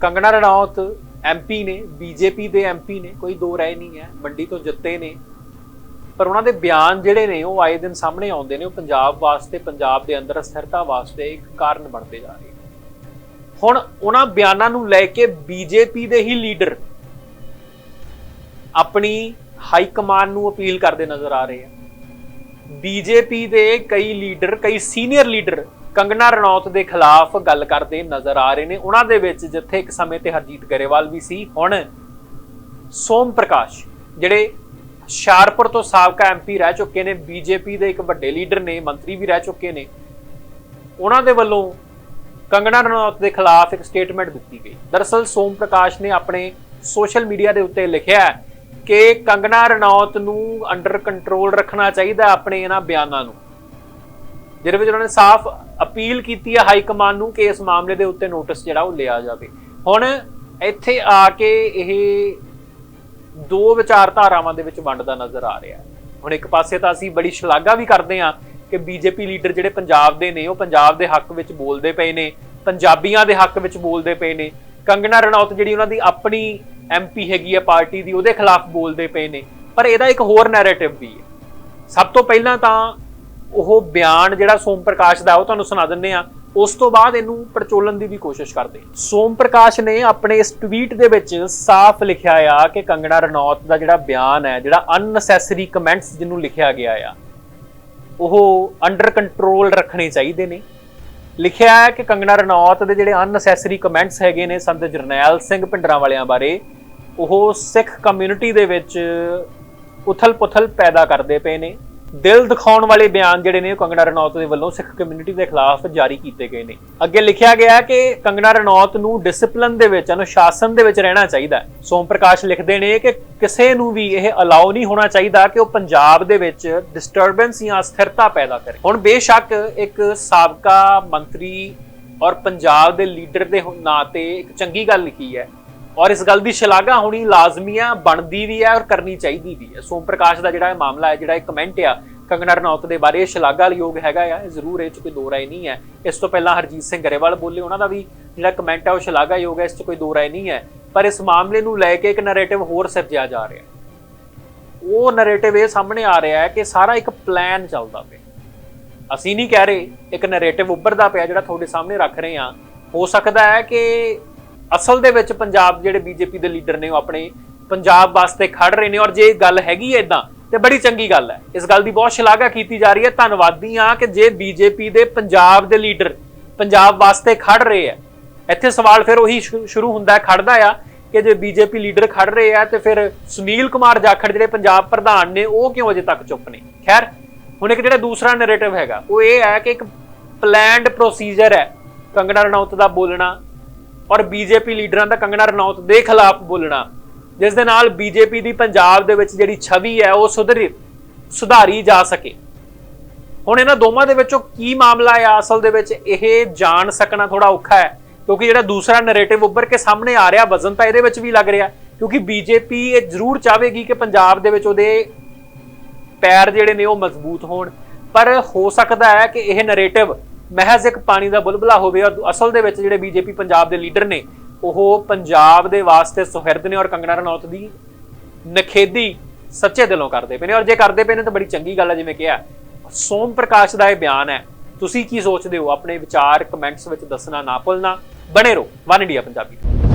ਕੰਗਣਾ Ranaut MP ਨੇ BJP ਦੇ MP ਨੇ, ਕੋਈ ਦੋ ਰਾਏ ਨਹੀਂ ਹੈ, ਮੰਡੀ ਤੋਂ ਜਿੱਤੇ ਨੇ। ਪਰ ਉਹਨਾਂ ਦੇ ਬਿਆਨ ਜਿਹੜੇ ਨੇ, ਉਹ ਆਏ ਦਿਨ ਸਾਹਮਣੇ ਆਉਂਦੇ ਨੇ, ਉਹ ਪੰਜਾਬ ਵਾਸਤੇ, ਪੰਜਾਬ ਦੇ ਅੰਦਰ ਅਸਥਿਰਤਾ ਵਾਸਤੇ ਇੱਕ ਕਾਰਨ ਬਣਦੇ ਜਾ ਰਹੇ ਹੁਣ ਉਹਨਾਂ ਬਿਆਨਾਂ ਨੂੰ ਲੈ ਕੇ ਬੀਜੇਪੀ ਦੇ ਹੀ ਲੀਡਰ ਆਪਣੀ ਹਾਈ ਕਮਾਂਡ ਨੂੰ ਅਪੀਲ ਕਰਦੇ ਨਜ਼ਰ ਆ ਰਹੇ ਆ। ਬੀਜੇਪੀ ਦੇ ਕਈ ਲੀਡਰ, ਕਈ ਸੀਨੀਅਰ ਲੀਡਰ ਕੰਗਣਾ ਰਣੌਤ ਦੇ ਖਿਲਾਫ ਗੱਲ ਕਰਦੇ ਨਜ਼ਰ ਆ ਰਹੇ ਨੇ। ਉਹਨਾਂ ਦੇ ਵਿੱਚ ਜਿੱਥੇ ਇੱਕ ਸਮੇਂ ਤੇ ਹਰਜੀਤ ਗਰੇਵਾਲ ਵੀ ਸੀ, ਹੁਣ ਸੋਮ ਪ੍ਰਕਾਸ਼, ਜਿਹੜੇ ਹੁਸ਼ਿਆਰਪੁਰ ਤੋਂ ਸਾਬਕਾ ਐਮਪੀ ਰਹਿ ਚੁੱਕੇ ਨੇ ਬੀਜੇਪੀ ਦੇ ਇੱਕ ਵੱਡੇ ਲੀਡਰ ਨੇ, ਮੰਤਰੀ ਵੀ ਰਹਿ ਚੁੱਕੇ ਨੇ। ਉਹਨਾਂ ਦੇ ਵੱਲੋਂ ਕੰਗਣਾ ਰਣੌਤ ਦੇ ਖਿਲਾਫ ਇੱਕ ਸਟੇਟਮੈਂਟ ਦਿੱਤੀ ਗਈ। ਦਰਅਸਲ ਸੋਮ ਪ੍ਰਕਾਸ਼ ਨੇ ਆਪਣੇ ਸੋਸ਼ਲ ਮੀਡੀਆ ਦੇ ਉੱਤੇ ਲਿਖਿਆ ਕਿ ਕੰਗਣਾ ਰਣੌਤ ਨੂੰ ਅੰਡਰ ਕੰਟਰੋਲ ਰੱਖਣਾ ਚਾਹੀਦਾ ਆਪਣੇ ਇਹਨਾਂ ਬਿਆਨਾਂ ਨੂੰ। ਜਿਹਦੇ ਵਿੱਚ ਉਹਨਾਂ ਨੇ ਸਾਫ਼ ਅਪੀਲ ਕੀਤੀ ਹੈ ਹਾਈ ਕਮਾਂਡ ਨੂੰ ਕਿ ਇਸ ਮਾਮਲੇ ਦੇ ਉੱਤੇ ਨੋਟਿਸ ਜਿਹੜਾ ਉਹ ਲਿਆ ਜਾਵੇ। ਹੁਣ ਇੱਥੇ ਆ ਕੇ ਇਹ ਦੋ ਵਿਚਾਰਧਾਰਾਵਾਂ ਦੇ ਵਿੱਚ ਵੰਡਦਾ ਨਜ਼ਰ ਆ ਰਿਹਾ। ਹੁਣ ਇੱਕ ਪਾਸੇ ਤਾਂ ਅਸੀਂ ਬੜੀ ਸ਼ਲਾਘਾ ਵੀ ਕਰਦੇ ਹਾਂ ਕਿ ਬੀਜੇਪੀ ਲੀਡਰ ਜਿਹੜੇ ਪੰਜਾਬ ਦੇ ਨੇ, ਉਹ ਪੰਜਾਬ ਦੇ ਹੱਕ ਵਿੱਚ ਬੋਲਦੇ ਪਏ ਨੇ, ਪੰਜਾਬੀਆਂ ਦੇ ਹੱਕ ਵਿੱਚ ਬੋਲਦੇ ਪਏ ਨੇ। ਕੰਗਣਾ ਰਣੌਤ ਜਿਹੜੀ ਉਹਨਾਂ ਦੀ ਆਪਣੀ ਐਮਪੀ ਹੈਗੀ ਹੈ ਪਾਰਟੀ ਦੀ, ਉਹਦੇ ਖਿਲਾਫ ਬੋਲਦੇ ਪਏ ਨੇ। ਪਰ ਇਹਦਾ ਇੱਕ ਹੋਰ ਨੈਰੇਟਿਵ ਵੀ ਹੈ। ਸਭ ਤੋਂ ਪਹਿਲਾਂ ਤਾਂ ਉਹ ਬਿਆਨ ਜਿਹੜਾ ਸੋਮ ਪ੍ਰਕਾਸ਼ ਦਾ, ਉਹ ਤੁਹਾਨੂੰ ਸੁਣਾ ਦਿੰਨੇ ਆ ਉਸ ਤੋਂ ਬਾਅਦ ਇਹਨੂੰ ਪਰਚੋਲਣ ਦੀ ਵੀ ਕੋਸ਼ਿਸ਼ ਕਰਦੇ ਸੋਮ ਪ੍ਰਕਾਸ਼ ਨੇ ਆਪਣੇ ਇਸ ਟਵੀਟ ਦੇ ਵਿੱਚ ਸਾਫ਼ ਲਿਖਿਆ ਆ ਕਿ ਕੰਗਣਾ ਰਣੌਤ ਦਾ ਜਿਹੜਾ ਬਿਆਨ ਹੈ, ਜਿਹੜਾ ਅਨਨੈਸੈਸਰੀ ਕਮੈਂਟਸ ਜਿਹਨੂੰ ਲਿਖਿਆ ਗਿਆ ਆ, ਉਹ ਅੰਡਰ ਕੰਟਰੋਲ ਰੱਖਣੇ ਚਾਹੀਦੇ ਨੇ। ਲਿਖਿਆ ਹੈ ਕਿ ਕੰਗਣਾ ਰਣੌਤ ਦੇ ਜਿਹੜੇ ਅਨਨੈਸੈਸਰੀ ਕਮੈਂਟਸ ਹੈਗੇ ਨੇ, ਸੰਤ ਜਰਨੈਲ ਸਿੰਘ ਪਿੰਡਰਾਂ ਵਾਲਿਆਂ ਬਾਰੇ, ਉਹ ਸਿੱਖ ਕਮਿਊਨਿਟੀ ਦੇ ਵਿੱਚ ਉਥਲ-ਪੁਥਲ ਪੈਦਾ ਕਰਦੇ ਪਏ ਨੇ। ਦਿਲ ਦਿਖਾਉਣ ਵਾਲੇ ਬਿਆਨ ਜਿਹੜੇ ਨੇ ਕੰਗਣਾ ਰਣੌਤ ਦੇ ਵੱਲੋਂ ਸਿੱਖ ਕਮਿਊਨਿਟੀ ਦੇ ਖਿਲਾਫ ਜਾਰੀ ਕੀਤੇ ਗਏ ਨੇ। ਅੱਗੇ ਲਿਖਿਆ ਗਿਆ ਕਿ ਕੰਗਣਾ ਰਣੌਤ ਨੂੰ ਡਿਸਪਲਿਨ ਦੇ ਵਿੱਚ, ਅਨੁਸ਼ਾਸਨ ਦੇ ਵਿੱਚ ਰਹਿਣਾ ਚਾਹੀਦਾ ਸੋਮ ਪ੍ਰਕਾਸ਼ ਲਿਖਦੇ ਨੇ ਕਿ ਕਿਸੇ ਨੂੰ ਵੀ ਇਹ ਅਲਾਉ ਨਹੀਂ ਹੋਣਾ ਚਾਹੀਦਾ ਕਿ ਉਹ ਪੰਜਾਬ ਦੇ ਵਿੱਚ ਡਿਸਟਰਬੈਂਸ ਜਾਂ ਅਸਥਿਰਤਾ ਪੈਦਾ ਕਰੇ। ਹੁਣ ਬੇਸ਼ੱਕ ਇੱਕ ਸਾਬਕਾ ਮੰਤਰੀ ਔਰ ਪੰਜਾਬ ਦੇ ਲੀਡਰ ਦੇ ਹੋ- ਨਾਂ ਤੇ ਇੱਕ ਚੰਗੀ ਗੱਲ ਲਿਖੀ ਹੈ। ਔਰ ਇਸ ਗੱਲ ਦੀ ਸ਼ਲਾਘਾ ਹੋਣੀ ਲਾਜ਼ਮੀ ਆ, ਬਣਦੀ ਵੀ ਹੈ ਔਰ ਕਰਨੀ ਚਾਹੀਦੀ ਵੀ ਹੈ ਸੋਮ ਪ੍ਰਕਾਸ਼ ਦਾ ਜਿਹੜਾ ਇਹ ਮਾਮਲਾ ਹੈ, ਜਿਹੜਾ ਇਹ ਕਮੈਂਟ ਆ ਕੰਗਨਾ ਰਣੌਤ ਦੇ ਬਾਰੇ ਇਹ ਸ਼ਲਾਘਾ ਯੋਗ ਹੈਗਾ ਆ। ਜ਼ਰੂਰ ਇਹ ਚ ਕੋਈ ਦੋ ਰਾਏ ਨਹੀਂ ਹੈ। ਇਸ ਤੋਂ ਪਹਿਲਾਂ ਹਰਜੀਤ ਸਿੰਘ ਗਰੇਵਾਲ ਬੋਲੇ, ਉਹਨਾਂ ਦਾ ਵੀ ਜਿਹੜਾ ਕਮੈਂਟ ਆ, ਉਹ ਸ਼ਲਾਘਾਯੋਗ ਹੈ, ਇਸ ਚ ਕੋਈ ਦੋ ਰਾਏ ਨਹੀਂ ਹੈ। ਪਰ ਇਸ ਮਾਮਲੇ ਨੂੰ ਲੈ ਕੇ ਇੱਕ ਨੈਰੇਟਿਵ ਹੋਰ ਸਿਰਜਿਆ ਜਾ ਰਿਹਾ ਉਹ ਨੈਰੇਟਿਵ ਇਹ ਸਾਹਮਣੇ ਆ ਰਿਹਾ ਹੈ ਕਿ ਸਾਰਾ ਇੱਕ ਪਲਾਨ ਚੱਲਦਾ ਪਿਆ। ਅਸੀਂ ਨਹੀਂ ਕਹਿ ਰਹੇ, ਇੱਕ ਨੈਰੇਟਿਵ ਉੱਭਰਦਾ ਪਿਆ ਜਿਹੜਾ ਤੁਹਾਡੇ ਸਾਹਮਣੇ ਰੱਖ ਰਹੇ ਹਾਂ। ਹੋ ਸਕਦਾ ਹੈ ਕਿ ਅਸਲ ਦੇ ਵਿੱਚ ਪੰਜਾਬ ਜਿਹੜੇ ਬੀਜੇਪੀ ਦੇ ਲੀਡਰ ਨੇ ਉਹ ਆਪਣੇ ਪੰਜਾਬ ਵਾਸਤੇ ਖੜ ਰਹੇ ਨੇ ਔਰ ਜੇ ਇਹ ਗੱਲ ਹੈਗੀ ਹੈ ਇਦਾਂ ਤੇ ਬੜੀ ਚੰਗੀ ਗੱਲ ਹੈ। ਇਸ ਗੱਲ ਦੀ ਬਹੁਤ ਸ਼ਲਾਘਾ ਕੀਤੀ ਜਾ ਰਹੀ ਹੈ। ਧੰਨਵਾਦੀ ਹਾਂ ਕਿ ਜੇ ਬੀਜੇਪੀ ਦੇ ਪੰਜਾਬ ਦੇ ਲੀਡਰ ਪੰਜਾਬ ਵਾਸਤੇ ਖੜ ਰਹੇ ਆ ਇੱਥੇ ਸਵਾਲ ਫਿਰ ਉਹੀ ਸ਼ੁਰੂ ਹੁੰਦਾ ਹੈ, ਖੜਦਾ ਆ ਕਿ ਜੇ ਬੀਜੇਪੀ ਲੀਡਰ ਖੜ ਰਹੇ ਆ, ਤੇ ਫਿਰ ਸੁਨੀਲ ਕੁਮਾਰ ਜਾਖੜ ਜਿਹੜੇ ਪੰਜਾਬ ਪ੍ਰਧਾਨ ਨੇ, ਉਹ ਕਿਉਂ ਅਜੇ ਤੱਕ ਚੁੱਪ ਨੇ ਖੈਰ, ਹੁਣ ਇੱਕ ਜਿਹੜਾ ਦੂਸਰਾ ਨੈਰੇਟਿਵ ਹੈਗਾ, ਉਹ ਇਹ ਹੈ ਕਿ ਇੱਕ ਪਲਾਨਡ ਪ੍ਰੋਸੀਜਰ ਹੈ, ਕੰਗਣਾ ਰਣੌਤ ਦਾ ਬੋਲਣਾ ਔਰ ਬੀਜੇਪੀ ਲੀਡਰਾਂ ਦਾ ਕੰਗਣਾ ਰਣੌਤ ਦੇ ਖਿਲਾਫ ਬੋਲਣਾ। ਜਿਸ ਦੇ ਨਾਲ ਬੀਜੇਪੀ ਦੀ ਪੰਜਾਬ ਦੇ ਵਿੱਚ ਜਿਹੜੀ ਛਵੀ ਹੈ, ਉਹ ਸੁਧਰੀ, ਸੁਧਾਰੀ ਜਾ ਸਕੇ। ਹੁਣ ਇਹਨਾਂ ਦੋਵਾਂ ਦੇ ਵਿੱਚੋਂ ਕੀ ਮਾਮਲਾ ਹੈ ਅਸਲ ਦੇ ਵਿੱਚ ਇਹ ਜਾਣ ਸਕਣਾ ਥੋੜਾ ਔਖਾ ਹੈ, ਕਿਉਂਕਿ ਜਿਹੜਾ ਦੂਸਰਾ ਨੈਰੇਟਿਵ ਉੱਭਰ ਕੇ ਸਾਹਮਣੇ ਆ ਰਿਹਾ, ਵਜ਼ਨ ਤਾਂ ਇਹਦੇ ਵਿੱਚ ਵੀ ਲੱਗ ਰਿਹਾ, ਕਿਉਂਕਿ ਬੀਜੇਪੀ ਇਹ ਜ਼ਰੂਰ ਚਾਹੇਗੀ ਕਿ ਪੰਜਾਬ ਦੇ ਵਿੱਚ ਉਹਦੇ ਪੈਰ ਜਿਹੜੇ ਨੇ ਉਹ ਮਜ਼ਬੂਤ ਹੋਣ। ਪਰ ਹੋ ਸਕਦਾ ਹੈ ਕਿ ਇਹ ਨੈਰੇਟਿਵ ਮਹਿਜ਼ ਇੱਕ ਪਾਣੀ ਦਾ ਬੁਲਬੁਲਾ ਹੋਵੇ ਔਰ ਅਸਲ ਦੇ ਵਿੱਚ ਜਿਹੜੇ ਬੀਜੇਪੀ ਪੰਜਾਬ ਦੇ ਲੀਡਰ ਨੇ, ਉਹ ਪੰਜਾਬ ਦੇ ਵਾਸਤੇ ਸੁਹਿਰਦ ਨੇ ਔਰ ਕੰਗਣਾ ਰਣੌਤ ਦੀ ਨਖੇਦੀ ਸੱਚੇ ਦਿਲੋਂ ਕਰਦੇ ਪਏ ਨੇ। ਔਰ ਜੇ ਕਰਦੇ ਪਏ ਨੇ ਤਾਂ ਬੜੀ ਚੰਗੀ ਗੱਲ ਹੈ ਜਿਵੇਂ ਕਿਹਾ ਸੋਮ ਪ੍ਰਕਾਸ਼ ਦਾ ਇਹ ਬਿਆਨ ਹੈ। ਤੁਸੀਂ ਕੀ ਸੋਚਦੇ ਹੋ? ਆਪਣੇ ਵਿਚਾਰ ਕਮੈਂਟਸ ਵਿੱਚ ਦੱਸਣਾ ਨਾ ਭੁੱਲਣਾ। ਬਣੇ ਰਹੋ। One India Punjabi.